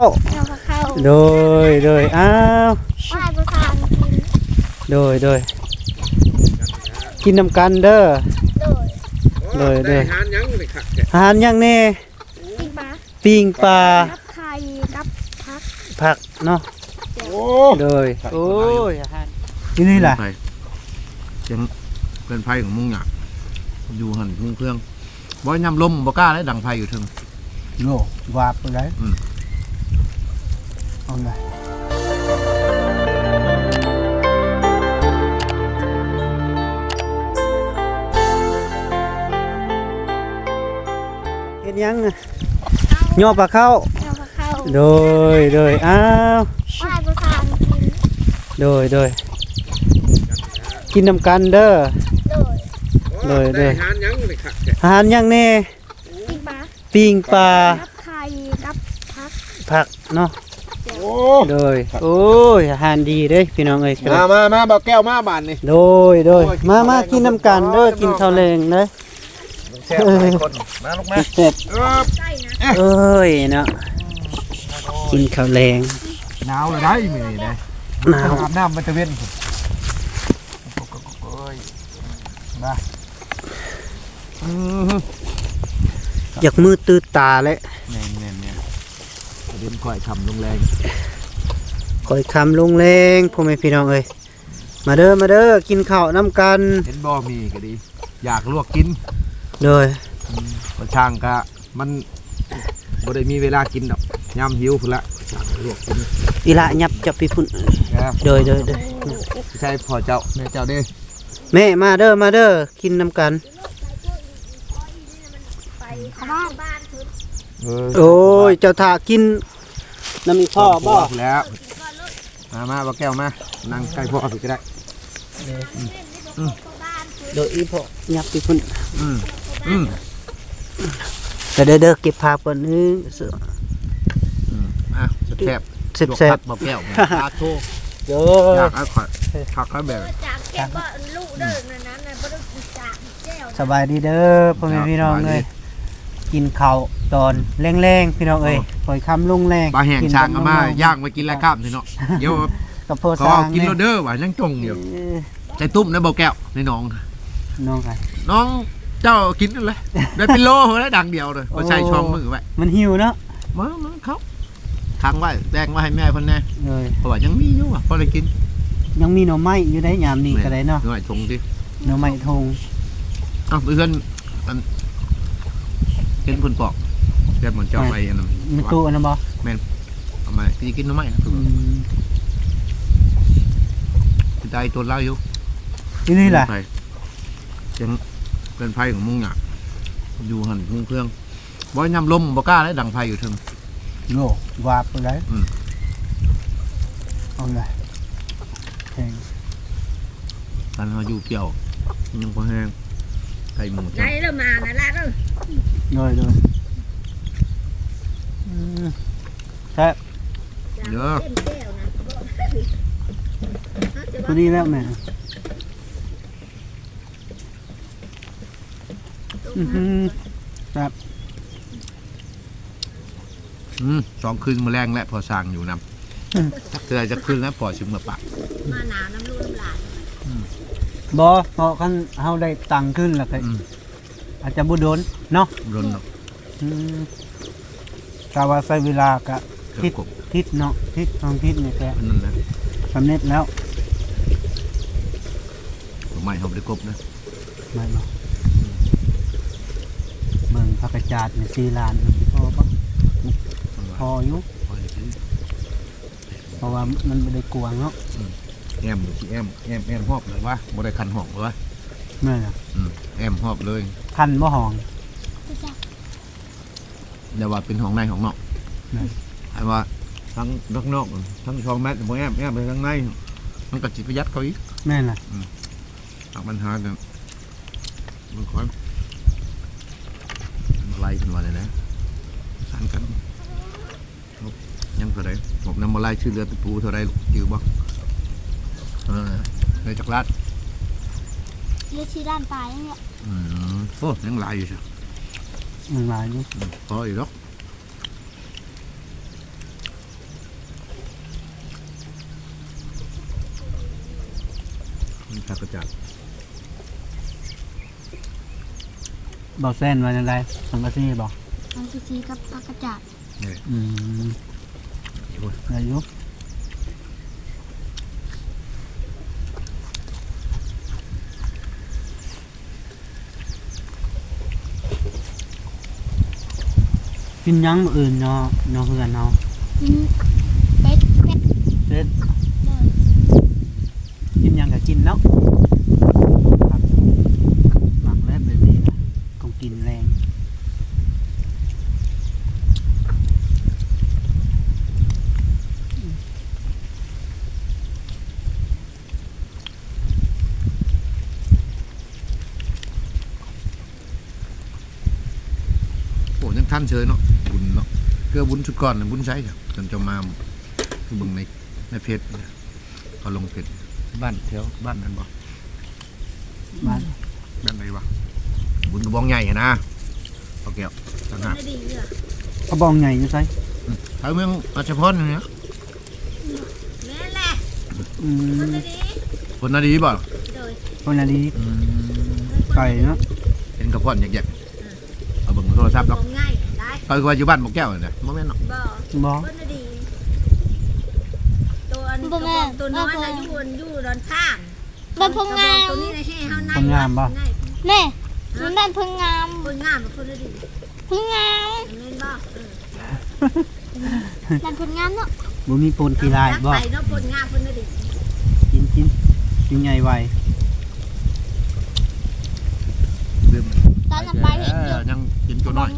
เข้าเราก็เข้าโดยโดยอ้าวไหว้ประธานกินโดยโดยกินน้ำกันเด้อ โดยโดยโดยหารยังเลยค่ะแกอาหารหยังแน่กินปลาปิ้งปลากับไข่กับพักผักเนาะโอ้โดยโอ้ยอาหารที่นี่ล่ะเสียงเป็นไฟของมุงหยาอยู่หันมุงเครื่องบ่ยำลมบ่กล้าได้ดังไฟอยู่เทึงโลวาบไปเลยอืม เอาไงเฮ็ดหยังน่ะย่อปลาเข้าเราก็เข้าโดยโดยอ้าวไหว้ประธานกินโดยโดยกินน้ำกันเด้อโดยโดยโดยหารยังเลยค่ะแกอาหารหยังแน่กินปลาปิ้งปลากับไข่กับพักผักเนาะ โอ้โดยโอ้ยอาหารดีเด้พี่น้องเอ้ยมามามาบ่าแก้วมาบานนี่โดยโดยมามากินน้ำกันเด้อกินข้าวแรงเด้อแซ่บหลายคนมาลูกมาเสร็จเออใกล้นะเอ้ยเนาะกินข้าวแรงหนาวเลยได้มื้อนี้นะหนาวอาบน้ำมันจะเว้นโอ้ยมาอืออยากมือตื้อตาเลยแน่นแน่นแน่นประ เด็นข่อยทำลงแรงคอยคำลงแรงพ่อแม่พี่น้องเอ้ยมาเด้อมาเด้อกินข้าวน้ำกันเห็นบ่มีก็ดี อยากลวกกินโดยประช่างก็มันบ่ได้มีเวลากินดอกยามหิวพุ่นละอยากลวกกินอีละยับจับพี่พุ่นนะโดยโดยโดยใช่พ่อเจ้าแม่เจ้าเด้แม่มาเด้อมาเด้อกินน้ำกันไปบ้านบ้านทุนเออโอ้ยเจ้าถากิน น้ำมีพ่อบ่พุ่นแล้วมามาบ่แก้วมา นั่งใกล้พ่อพี่ก็ได้โดยอีพ่อยับพี่พุ่นอืมอืมแต่เด้อเด้อเก็บภาพก่อนนึงเสืออืมอะแซ่บแซ่บลวกแซ่ผับกบ่แก้วปลาโทโดอยากเอาขอผักแล้วแบบจากเก็บว่าลูกเดินนั้นนั้นน่ะบ่ได้จากแก้วสบายดีเด้อพ่อแม่พี่น้องเอ้ยกินข้าวตอนแรงๆพี่น้องเอ้ยค อยคำลงแรงปลาแห้งช้างเอามาย่างไว้กินแล้วครับนี่เนาะเดี๋ยวกับโพเขาสร้างกินโลเด้อว่ายังจงอยู่เอ้ยใจตุ้มนะบ่แก้วในน้องน้องไงน้องเจ้ากินเลยได้เป็นโลแล้วดังเดียวเลยก็ใช้ช่องมือไว้มันหิวเนาะมาเขาค้างไว้แดงไว้ให้แม่เพิ่นแน่เลยเพราะว่ายังมีอยู่อะพอได้กิน ยังมีหน่อไม้อยู่ได้ยามนี้ก็ได้เนาะหน่อยชงดิหน่อไม้ทงอ้าวเพื่อนเห็นเพิ่นปอก แซ่บเหมือนเจ้าไปอันนั้นมีตู้อันนั้นบ่เอามาพี่กินหน่อไม้นะอืมสิได้ตัวเล่าอยู่ที่นี่แหละไฟเสียงเป็นไฟของมุงหยาอยู่หันมุงเครื่องบ่ยำลมบ่กล้าได้ดังไฟอยู่เทึง โลวาบไปเลยอืม เอาไงแข่งกันเฮาอยู่เกี่ยว ยังบ่แห้งไก่หมูไหนจ้ะเริ่มมานะล่ะเด้อเลยเลยอืม แซ่บเด้อเต็มแก้วนะตัวนี้แล้วแม่อื้อหืออืมสองคืนมาแรงและพอสร้างอยู่นำจักเทื่อจะคืนแล้วพอชิมมาปะมาหนาวน้ำลูกน้ำหลานบ่เพราะคันเฮาได้ตังค์ขึ้นแล้วก็อืมอาจจะบ่โดนเนาะรนเนาะอืม กะว่าใช้เวลาก็เกืทิอศบกบทิศเนาะทิศสองทิศนี่แกอันนั่นนะสำเร็จแล้วผมไม่เฮาบ่ได้กบนะไม่เนาะเบิ่งพักกระจาดนี่4ล้านพอปะพออยู่พอได้ซื้อเพราะว่ามันบ่ได้กวางเนาะแอมสิแอมแอมแอมหอบเลยว่าบ่ได้คันห้องเลยว่าแม่นล่ะอืมแอมหอบเลย คันบ่ห้อง แต่ว่าเป็นห้องในห้องนอกนั่น ไอ้ว่าทั้งนอกนอกทั้งช่องแมทบ่แอมแอมไปข้างในมันก็สิประหยัดเขาอีกแม่นล่ะหากปัญหากันมันคอยมาไล่ขึ้นมาเลยนะสันกันงบยังเท่าไรผมนำมาไล่ชื่อเรือตะปูเท่าไรจือบ่เออเลยจักรลัดเลือดชีด้านปลายเนี่ย อืมโอ้ยังหลายอยู่ใช่ Mình lại luôn. Ừ, to gì đó. thật là chặt bỏ sen vào đây thằng bác sĩ bỏ thằng bác sĩ cấp bác chặt này ừ. đây giúp กินหยังมื้ออื่นเนาะเนาะเพื่อนเนาะกินเป็ดเป็ดเด็ดเลยกินหยังก็กินเนาะครับหมักแล้วแบบนี้นะต้องกินแรง โอ้ยังท่านเชยเนาะบุญเนาะเกือบุญ ชุดก่อนน่ะบุญใช้จ้ะจนจะมาคือเบิ่งในในเพจเนี่ยเขาลงเพจบ้านแถวบ้านนั้นบ่บ้านบ้านไหนวะบุญกระบองใหญ่นะเอาแก้วต่างหากไม่ดีเลยกระบองใหญ่อยู่ไสแถวเมืองราชพรเนี่ยแม่แหละอืมันมจะดีคนนาดีบ่โดยคนละดีไก่เนาะเห็นกระเพาะแยกๆเอาเบิ่งโทรศัพท์หรอกง่าย ได้ก็คือว่าอยู่บ้านบอกแก้วนี่นะบ่แม่นเนาะบ่บ่มันจะดีตัวอันตัวตัวน้อยนะอยู่บนอยู่ด้านข้างบ้านพงงามตัวนี้นะให้เฮาในแน่มันบ้านพงงามคนงามเป็นคนดีพงงามแม่นบ่เออบ้านพงงามเนาะบ่มีปนขี้ลายบ่ไปเนาะคนงามคนดีกินกินกินใหญ่ไวลืมตอนนั้นไปเห็นอยู่ยังกินตัวน้อย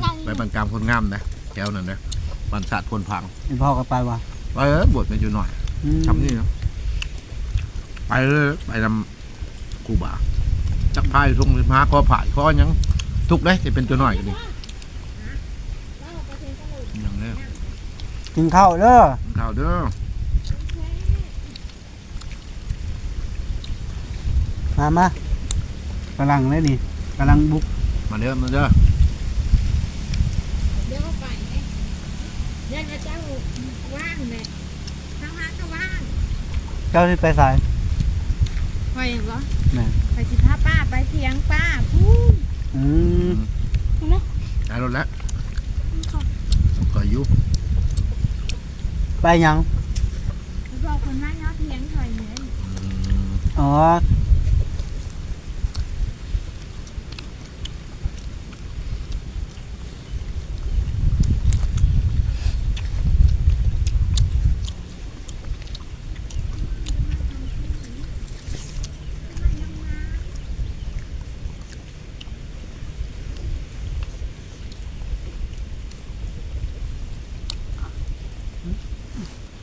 ไงนั่งอไปยู่บางกลางคนงามนะแถวนั้นนะบ้านศาสตร์คนพังไอ้พ่อก็ไปว่ะไปเออบวชมาอยู่หน่อยอืมทำนี่เนาะไปเลยไปนำกูบาจักพายทุ่งมาคอผ่ายคอหยังทุกได้จะเป็นตัวน้อยกันดิอย่างนี้กินข้าวเด้อข่าวเด้อมามากำลังเลยนี่กำลังบุกมาเด้อมาเด้อ เดี๋ยวเขาไปไหมเดี๋ยวเจ้า ว่างไหมทางร้านก็ว่างเจ้าที่ไปสายไปอย่างเหรอแม่นไปสิพาป้าไปเถียงป้าพูดอืมเห็นไหมได้รถแล้วก็อยู่ไปหยังบอกคนนั้นเนาะเถียงถอยเหมือนอืมอ๋อ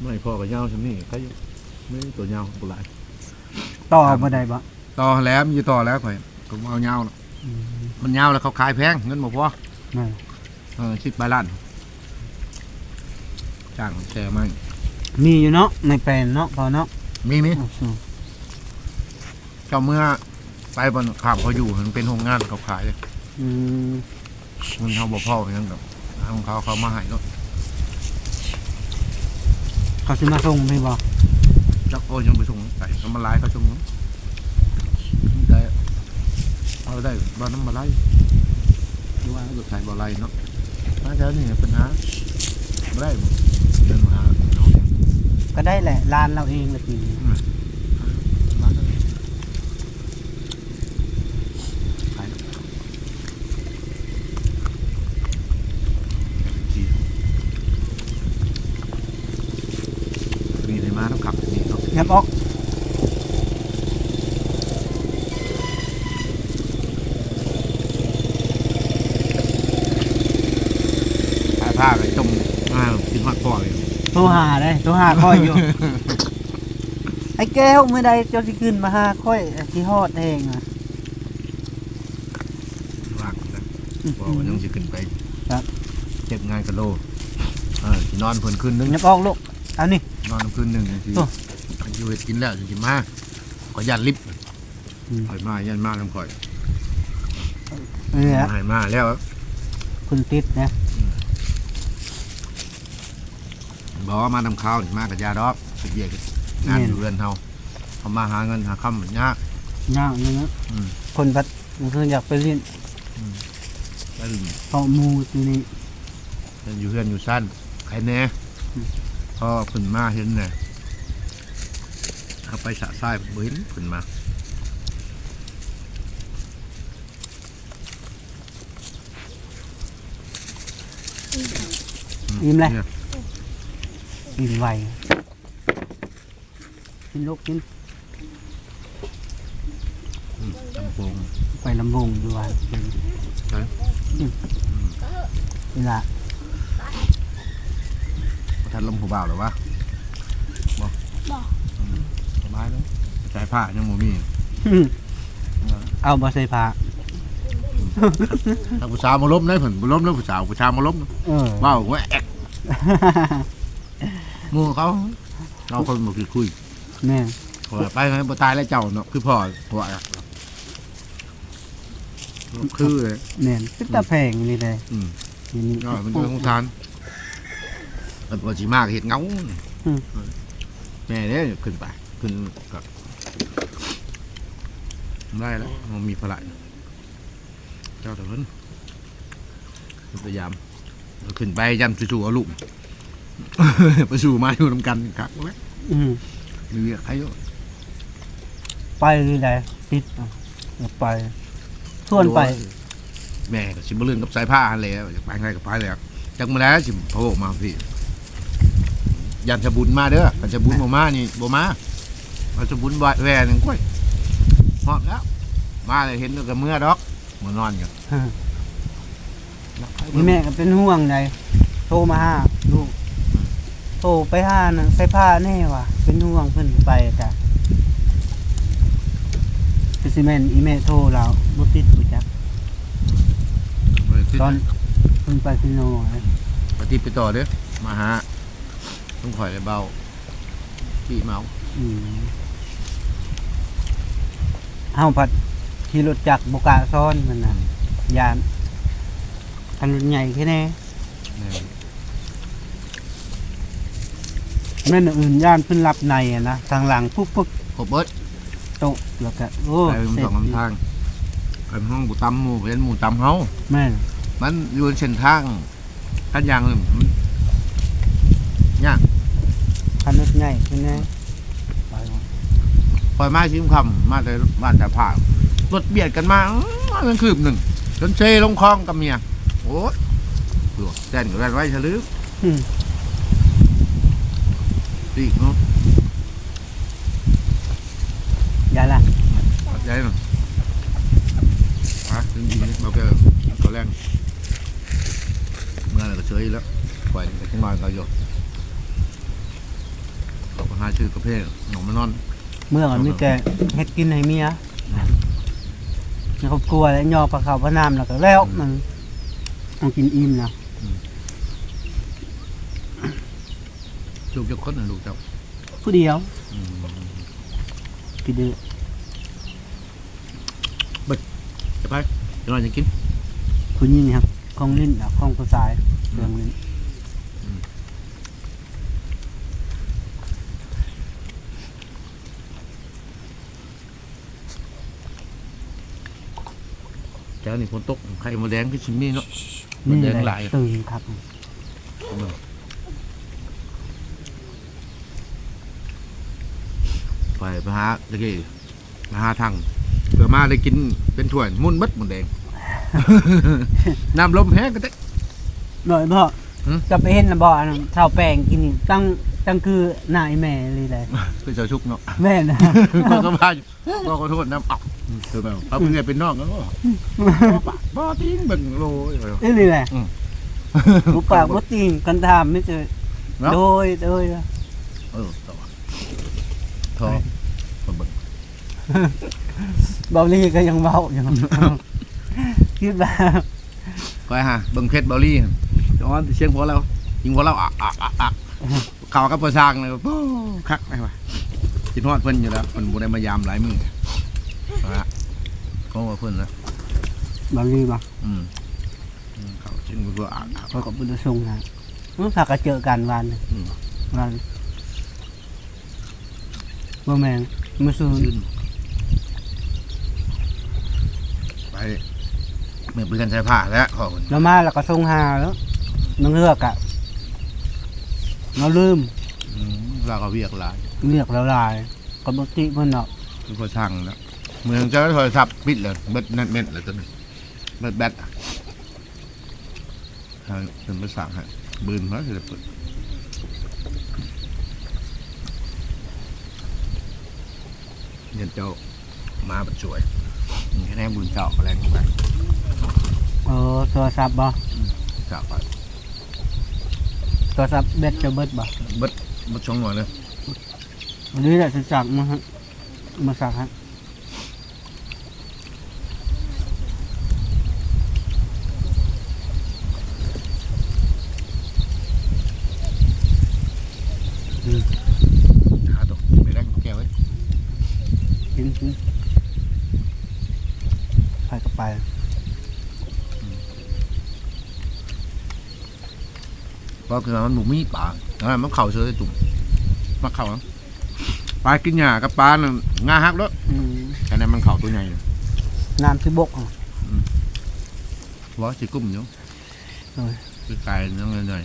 ไม่พอกับยาวฉันนี่ใครไม่ตัวยาวกูหลายต่อบ่ได้บ่ต่อแล้วมีต่อแล้วข่อยก็เอายาวน่ะอืมมันยาวแล้วเขาขายแพงเงินบ่พอแม่นเออชิดปลายล้านจ้างแชร์มามีอยู่เนาะในแปลนเนาะพอเนาะมีมีอ๋ออืมเจ้าเมื่อไปบนข้ามเขาอยู่มันเป็นโรงงานเขาขายเลยอืม เงินเขาบ่พอเพียงกับของเขาเขามาให้เนาะ เขาสิมาส่งพี่บ่จักโอ้ยยังไปส่งใส่น้ำมันลายเขาส่งเนาะได้เอาได้บ่น้ำมันลายดูว่าเกิดใส่บ่ลายเนาะมาแถวนี้ปัญหาบ่ได้บ่เดินมาหาเอาเองก็ได้แหละร้านเราเองละกิน มาเถอะขายเนาะดีมีอะไรมาต้องขับอย่า งนี้เนาะยับออกขายผ้าไปจมอ่ากินมากกว่าเลยโทรหาได้โทรหาค่อยอยู่ ไอ้แก้วเมื่อใดเจ้าสิขึ้นมาหาค่อยสิฮอดเองอะว่างนะอืมบอกว่ายังสิขึ้นไปครับ เจ็บงานกันโลเออสินอนเพิ่นคืนนึงยับออกลูกเอานี่นอนคืนหนึ่งสิโอ้ อยู่เฮ็ดกินแล้วสิมาขอยันลิฟต์อืม ข่อยมายันมาลำข่อยเออให้มาแล้วคุณติดนะบอกว่ามาทำข้าวนี่มากับยาดอกไปเยี่ยกงานอยู่เรือนเฮาทำมาหาเงินหาคำมันยาก ยากเลยนะอืม คนพัดมันคืออยากไปเรียนแล้วเพราะหมูที่นี่ อยู่เพื่อนอยู่สั้นใครแน่พอขึ้นมาเห็นเนี่ย เอาไปสะทรายเบิ้นขึ้นมาอิ่มเลยนี่อิ่มไวกินลูกกินอืมจำปงไปลำวงดูว่าเป็นใช่เวลาประทันลมผู้บ่าวหรือวะบ่บ่อืม สบายเลยใช้ผ้ายังบ่มีเอาบอใส่ผ้าถ้าผู้สาวมาล้มได้ผลบ่ล้มแล้วผู้สาวผู้ชายมาล้มเออว้าวว่าแอกหมู่เขาเราคนบ่คือคุยแม่ว่าไปไงบ่ตายแล้วเจ้าเนาะคือพ่อหัวอะคือเลยแม่นเป็นตาแพงนี่เลยอืมนี่นี่ก็มันเป็นของทานมันว่าสิมากเห็ดเงาอืมแม่เนี่ยขึ้นไป ขึ้นก็ได้แล้วมันมีพละเจ้าแต่เพิ่นพยายามเอาขึ้นไปยันจู่ๆเอาลูกไปสู่มาอยู่นำกันครับเว้ยอืมมีเรียกใครอยู่ไปนี่เลยติดอะเอาไปส่วนไป แม่ก็สิบเรื่องกับสายผ้าหันแหล้วอยากไปไงก็ไปแล้วจักมาแล้วสิพะโผมาพี่ยันจะบุญมาเด้อกันจะบุญบ่มานี่บ่มา เราจะบุญบ่แหวนหนึ่งกล้วยหอดแล้ว มาเลยเห็นแล้วก็เมื่อดอกมานอนกันนี่แม่ก็เป็นห่วงเลยโทรมาหาลูกโทรไปหานะใส่ผ้าแน่ว่ะเป็นห่วงเพิ่นไปจ้ะคือสิแม่นอีแม่โทรเราบ่ติดบ่จักตอนเพิ่นไปซิโนนะปฏิไปต่อเด้อมาหาต้องข่อยเลยเบาพี่เมา อืม เฮาผัดขี่รถจักรบ่กล้าซ้อนมันน่ะยานคันรถใหญ่แค่แน่แม่แม่นอื่นย่านเพิ่นรับในอะนะทางหลังปุ๊บปุ๊บครบเบิดโตะแล้วก็โอ้ไปเป็นเสร็สจองลำทางไปห้องบุตำหมู่เป็นหมู่ตำเฮาแม่นมันอยู่เส้นทางท่านยางเลยมันยากคันรถใหญ่แค่แน่ไปก่อน ปล่อยมาชิมคำมาแต่บ้านแต่ผ่ารถเบียดกันมาอื้อมันคืบหนึ่งจนเซลงคลองกับเมียโอ้ยหลวกแดนกับแดนไว้ฉลืออืม ตีเนาะอย่าล่ะปัดใจหน่อยอะจริงๆเราแก่ตัวแรงเมื่อไหร่ก็เฉยแล้วปล่อยไปข้างนอกก็อยู่เขาก็หาชื่อกระเพาะหนองมานอน เมื่อก่อนมีแต่เฮ็ดกินให้เมียในครอบครัวแล้วยอปลาข้าวพระน้ำแล้วก็แล้วมันต้องกินอิ่มนะลูกจะคนนะลูกเจ้าผู้เดียวอืมกินเดือจะไปจะนอนจะกินผู้หญิงครับของลิ้นนะของผู้ชายเรื่องลิ้น เจ้านี่ฝนตกไข่มดแดงก็ชิมนี่เนาะนี่แดงแหหละลายตื่นครับไปไปหาตะกี้มาหาทางเพื่อมาได้กินเป็นถ้วยมุ่นมัดหมดแดง น้ำลมแห้งก็ได้หน่อยพ่อหืมจะไปเห็นนะบ่อันนั้นข้าวแป้งกินนี่ตั้งตั้งคือหน้าไอ้แม่เลยเลยคือเจ้าชุกเนาะแม่นะก็ก็พาอยู่ก็ขอโทษน้ำอั บคือแบบเขาเป็นไงเป็นนอกก็บ่ปากบ่ทิ้งเบิ่งโลยนี่นี่แหละอืมบุปากบุตีนกันทามไม่เจอเนาะโดยโดยเออต่อทอมาเบิ่งเบาลี่ก็ยังเบาอยู่คิดว่าไปฮะเบิ่งเพชรเบอลลี่ย้อนเชียงพอเรายิงพอเราอะอะอะอะข่าวกับประชางเลยโอ้คักไปว่ะกินฮอดเพิ่นอยู่แล้วเพิ่นบ่ได้มายามหลายมื้อ นะก็ว่าเพิ่นนะเบาลี่มาอืมอืมเขาจริงเพื่ออ่านเขากับบุญทรงนะมันพากันเจอกันวันหนึ่งอืม วันบ่แมนมือซูนชื่นไปเมื่อเพื่อนใช้ผ้าแล้วขอคนเรามาแล้วก็ส่งหาแล้วน้องเลือกอะเราลืมอืมเราก็เวียกหลายเรียกแล้วลายก็บติเพิ่นเนาะคือก็ช่างแล้ว เมืองเจ้าโทรศัพท์ปิดเลยเบิดเน็ตเม็ดเลยตัวนี้เบิดแบตอะให้เป็นภาษาให้บืนเพราะจะเปิดเงินเจ้ามาบัดช่วยมีแค่แน่บุญเจ้าอะไรกันไปเออโทรศัพท์บ่เจ้าไปโทรศัพท์เบ็ดจะเบิดบ่เบิดเบิดช่องหน่อยเลยวันนี้แหละจะจักมาฮะมาสักฮะอืม หาตัวไปได้แก้วไว้ กินกินไปก็ไป เพราะคือมันหมูมีป่าแล้วมันเข่าเชื้อจุ่มมาเข่าอะปลากินหญ้ากับปลาน่ะงาฮักแล้วอืมแค่นั้นมันเข่าตัวใหญ่น้ำที่บกอะ ว่าสิกุ้มอยู่โอ้ย คือไก่นั่งหน่อย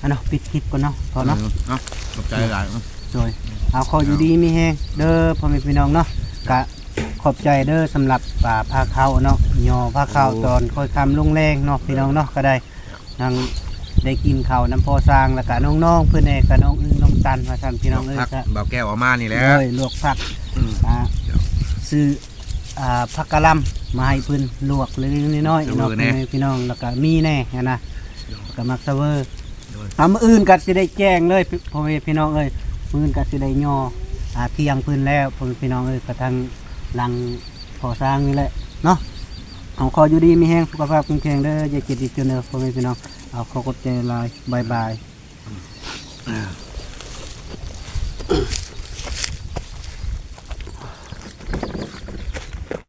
อันเนาะปิดคลิปก่อนเนาะพๆอเนาะ เอ้าขอบใจหลายเนาะโดยเอาขออยู่ดีมีแฮงเด้อพ่อแม่พี่น้องเนาะกะ ขอบใจเด้อสำหรับป่าพาเข้าเนาะยอพาเข้าตอนค่อยคำลงแรงเนาะพี่น้องเนาะก็ได้ทางได้กินข้าวน้ำพอสร้างแล้วก็น้องๆเพื่อนเอกกับน้องอึ้งน้องตันว่าซั่นพี่น้องเอ้ยพักก็เบาแก้วออกมานี่แหละเลยลวกผักอืมอ่าซื้ออ่าผักกะหล่ำมาให้เพิ่นลวกเล็กๆน้อยๆเนาะพ่อแม่พี่น้องแล้วก็มีแน่นะแล้วก็มักซะเวอร์โดยอามื้ออื่นก็สิได้แจ้งเลยพ่อแม่พี่น้องเอ้ยมื้ออื่นก็สิได้ย่ออ่าเที่ยงเพิ่นแล้วพ่อแม่พี่น้องเอ้ยกระทั่ง หลังพอสร้างนี่แหละเนาะเอาขออยู่ดีมีแฮงสุขภาพแข็งแรงเด้ออย่าเจ็บอีกจนเด้อพ่อแม่พี่น้องเอาขอกดใจลายบายบาย